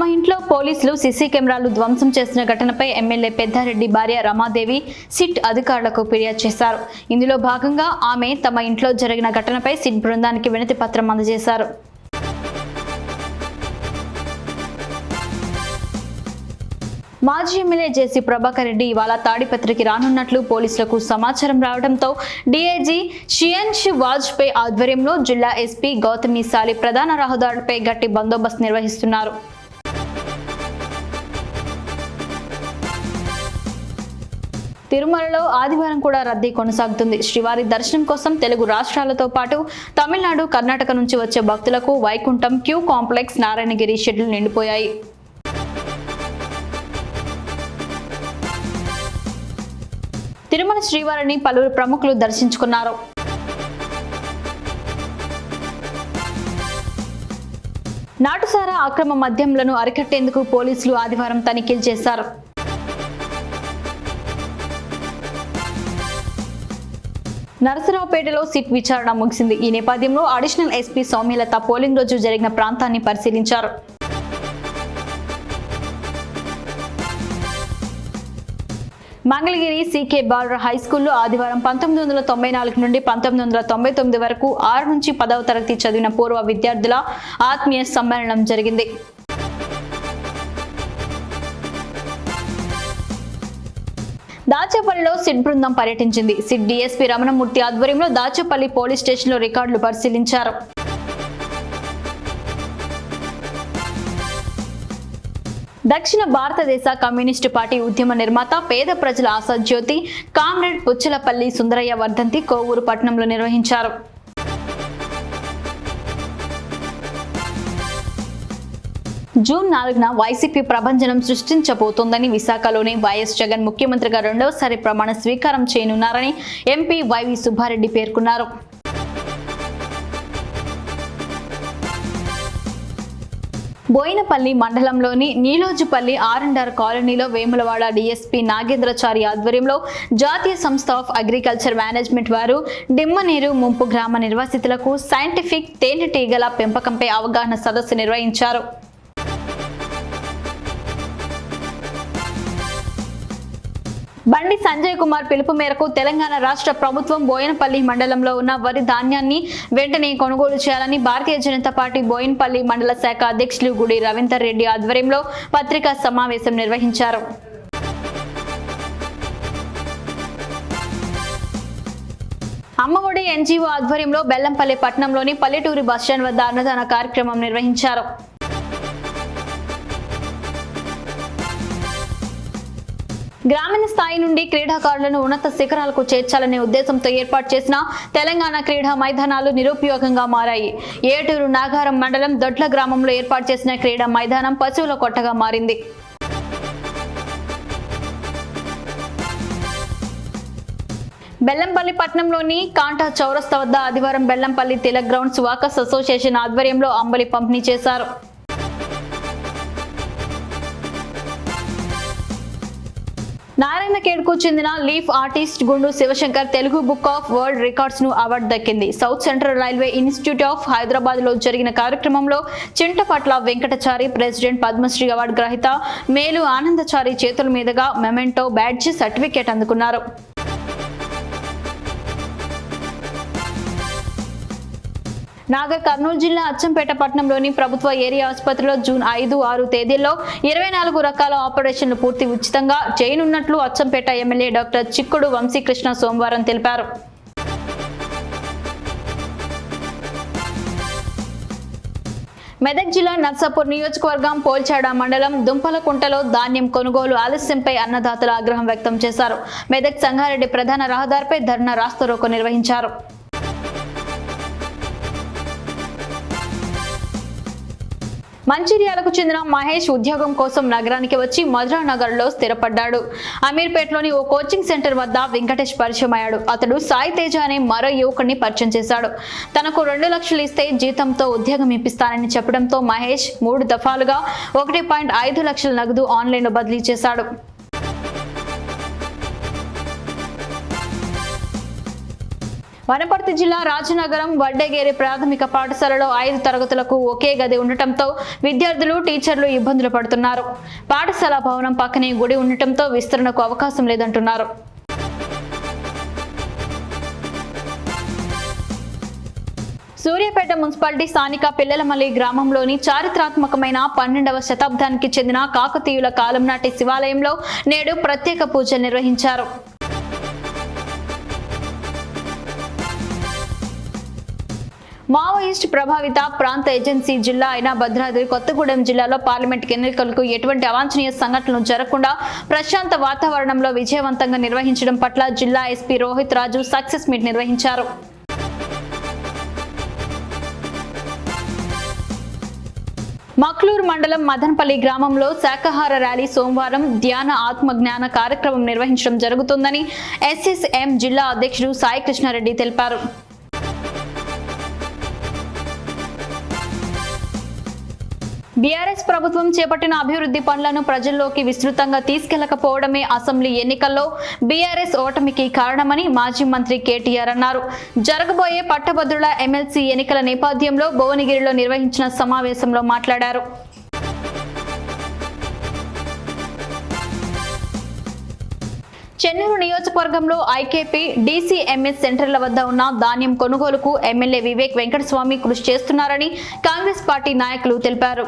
తమ ఇంట్లో పోలీసులు సీసీ కెమెరాలు ధ్వంసం చేసిన ఘటనపై ఎమ్మెల్యే పెద్దారెడ్డి భార్య రమాదేవి సిట్ అధికారులకు ఫిర్యాదు చేశారు. ఇందులో భాగంగా ఆమె తమ ఇంట్లో జరిగిన ఘటనపై సిట్ బృందానికి వినతి పత్రం అందజేశారు. మాజీ ఎమ్మెల్యే జేసీ ప్రభాకర్ రెడ్డి ఇవాళ తాడిపత్రికి రానున్నట్లు పోలీసులకు సమాచారం రావడంతో డీఐజీ షియన్ష్ వాజ్పేయి ఆధ్వర్యంలో జిల్లా ఎస్పీ గౌతమి సాలి ప్రధాన రహదారులపై గట్టి బందోబస్తు నిర్వహిస్తున్నారు. తిరుమలలో ఆదివారం కూడా రద్దీ కొనసాగుతుంది. శ్రీవారి దర్శనం కోసం తెలుగు రాష్ట్రాలతో పాటు తమిళనాడు కర్ణాటక నుంచి వచ్చే భక్తులకు Vaikuntham queue complex Narayanagiri schedule నిండిపోయాయి. Tirumala శ్రీవారిని పలువురు ప్రముఖులు దర్శించుకున్నారు. నాటుసారా అక్రమ మద్యంలను అరికట్టేందుకు పోలీసులు ఆదివారం తనిఖీలు చేశారు. నరసరావుపేటలో సిట్ విచారణ ముగిసింది. ఈ నేపథ్యంలో అడిషనల్ ఎస్పీ సౌమ్యలత పోలింగ్ రోజు జరిగిన ప్రాంతాన్ని పరిశీలించారు. మంగళగిరి సీకే బాలుర హై స్కూల్లో ఆదివారం పంతొమ్మిది వందల తొంభై నాలుగు నుండి పంతొమ్మిది వందల తొంభై తొమ్మిది వరకు ఆరు నుంచి పదవ తరగతి చదివిన పూర్వ విద్యార్థుల ఆత్మీయ సమ్మేళనం జరిగింది. దాచేపల్లిలో సిట్ బృందం పర్యటించింది. సిట్ డీఎస్పీ రమణమూర్తి ఆధ్వర్యంలో దాచేపల్లి పోలీస్ స్టేషన్లో రికార్డులు పరిశీలించారు. దక్షిణ భారతదేశ కమ్యూనిస్టు పార్టీ ఉద్యమ నిర్మాత పేద ప్రజల ఆశాజ్యోతి కామ్రేడ్ పుచ్చలపల్లి సుందరయ్య వర్ధంతి కోవూరు పట్టణంలో నిర్వహించారు. జూన్ నాలుగున వైసీపీ ప్రభంజనం సృష్టించబోతోందని విశాఖలోని వైఎస్ జగన్ ముఖ్యమంత్రిగా రెండవసారి ప్రమాణ స్వీకారం చేయనున్నారని ఎంపీ వైవి సుబ్బారెడ్డి పేర్కొన్నారు. బోయినపల్లి మండలంలోని నీలోజుపల్లి ఆర్ఎండ్ఆర్ కాలనీలో వేములవాడ డీఎస్పీ నాగేంద్రచారి ఆధ్వర్యంలో జాతీయ సంస్థ ఆఫ్ అగ్రికల్చర్ మేనేజ్మెంట్ వారు డిమ్మనీరు ముంపు గ్రామ నిర్వాసితులకు సైంటిఫిక్ తేనెటీగల పెంపకంపై అవగాహన సదస్సు నిర్వహించారు. బండి సంజయ్ కుమార్ పిలుపు మేరకు తెలంగాణ రాష్ట్ర ప్రభుత్వం బోయనపల్లి మండలంలో ఉన్న వరి ధాన్యాన్ని వెంటనే కొనుగోలు చేయాలని భారతీయ జనతా పార్టీ బోయనపల్లి మండల శాఖ అధ్యక్షులు గుడి రవీందర్ రెడ్డి ఆధ్వర్యంలో పత్రికా సమావేశం నిర్వహించారు. అమ్మఒడి ఎన్జీఓ ఆధ్వర్యంలో బెల్లంపల్లి పట్టణంలోని పల్లెటూరి బస్టాండ్ వద్ద అన్నదాన కార్యక్రమం నిర్వహించారు. గ్రామీణ స్థాయి నుండి క్రీడాకారులను ఉన్నత శిఖరాలకు చేర్చాలనే ఉద్దేశంతో ఏర్పాటు చేసిన తెలంగాణ క్రీడా మైదానాలు నిరుపయోగంగా మారాయి. ఏటూరు నాగారం మండలం దొడ్ల గ్రామంలో ఏర్పాటు చేసిన క్రీడా మైదానం పశువుల కొట్టగా మారింది. బెల్లంపల్లి పట్టణంలోని కాంటా చౌరస్తా వద్ద ఆదివారం Bellampalli Tilak grounds walkers association ఆధ్వర్యంలో అంబలి పంపిణీ చేశారు. నారాయణఖేడ్కు చెందిన leaf artist Gundu Shivashankar Telugu book of world రికార్డ్స్ను award దక్కింది. South central railway institute of హైదరాబాద్లో జరిగిన కార్యక్రమంలో చింటపట్ల వెంకటచారి ప్రెసిడెంట్ పద్మశ్రీ అవార్డు గ్రహీత మేలు ఆనందచారి చేతుల మీదుగా మెమెంటో బ్యాడ్జ్ సర్టిఫికేట్ అందుకున్నారు. నాగర్ కర్నూలు జిల్లా అచ్చంపేట పట్టణంలోని ప్రభుత్వ ఏరియా ఆసుపత్రిలో జూన్ ఐదు ఆరు తేదీల్లో ఇరవై నాలుగు రకాల ఆపరేషన్లు పూర్తి ఉచితంగా చేయనున్నట్లు అచ్చంపేట ఎమ్మెల్యే డాక్టర్ చిక్కుడు వంశీకృష్ణ సోమవారం తెలిపారు. మెదక్ జిల్లా నర్సాపూర్ నియోజకవర్గం పోల్చాడ మండలం దుంపలకుంటలో ధాన్యం కొనుగోలు ఆలస్యంపై అన్నదాతలు ఆగ్రహం వ్యక్తం చేశారు. మెదక్ సంగారెడ్డి ప్రధాన రహదారిపై ధర్నా రాస్తారోకో నిర్వహించారు. మంచిర్యాలకు చెందిన మహేష్ ఉద్యోగం కోసం నగరానికి వచ్చి మధురా నగర్లో స్థిరపడ్డాడు. అమీర్పేటలోని ఓ కోచింగ్ సెంటర్ వద్ద వెంకటేష్ పరిచయం అయ్యాడు అతడు సాయి తేజ అనే మరో యువకుడిని పరిచయం చేశాడు. తనకు రెండు లక్షలు ఇస్తే జీతంతో ఉద్యోగం ఇప్పిస్తానని చెప్పడంతో మహేష్ మూడు దఫాలుగా ఒకటి పాయింట్ ఐదు లక్షల నగదు ఆన్లైన్లో బదిలీ చేశాడు. వనపర్తి జిల్లా రాజనగరం వడ్డేగేరి ప్రాథమిక పాఠశాలలో ఐదు తరగతులకు ఒకే గది ఉండటంతో విద్యార్థులు టీచర్లు ఇబ్బందులు పడుతున్నారు. పాఠశాల భవనం పక్కనే గుడి ఉండటంతో విస్తరణకు అవకాశం లేదంటున్నారు. సూర్యాపేట మున్సిపాలిటీ స్థానిక పిల్లలమల్లి గ్రామంలోని చారిత్రాత్మకమైన పన్నెండవ శతాబ్దానికి చెందిన కాకతీయుల కాలం నాటి శివాలయంలో నేడు ప్రత్యేక పూజలు నిర్వహించారు. మావోయిస్ట్ ప్రభావిత ప్రాంత ఏజెన్సీ జిల్లా అయిన భద్రాద్రి కొత్తగూడెం జిల్లాలో పార్లమెంట్ ఎన్నికలకు ఎటువంటి అవాంఛనీయ సంఘటనలు జరగకుండా ప్రశాంత వాతావరణంలో విజయవంతంగా నిర్వహించడం పట్ల జిల్లా SP Rohit Raju success meet నిర్వహించారు. మక్లూరు మండలం మదనపల్లి గ్రామంలో శాకాహార ర్యాలీ సోమవారం ధ్యాన ఆత్మ జ్ఞాన కార్యక్రమం నిర్వహించడం జరుగుతుందని ఎస్ఎస్ఎం జిల్లా అధ్యక్షుడు సాయి కృష్ణారెడ్డి తెలిపారు. బీఆర్ఎస్ ప్రభుత్వం చేపట్టిన అభివృద్ధి పనులను ప్రజల్లోకి విస్తృతంగా తీసుకెళ్ళకపోవడమే అసెంబ్లీ ఎన్నికల్లో బీఆర్ఎస్ ఓటమికి కారణమని మాజీ మంత్రి కేటీఆర్ అన్నారు. జరగబోయే పట్టభద్రుల ఎమ్మెల్సీ ఎన్నికల నేపథ్యంలో భువనగిరిలో నిర్వహించిన సమావేశంలో మాట్లాడారు. చెన్నూరు నియోజకవర్గంలో ఐకేపీ డీసీఎంఎస్ సెంటర్ల వద్ద ఉన్న ధాన్యం కొనుగోలుకు ఎమ్మెల్యే వివేక్ వెంకటస్వామి కృషి చేస్తున్నారని కాంగ్రెస్ పార్టీ నాయకులు తెలిపారు.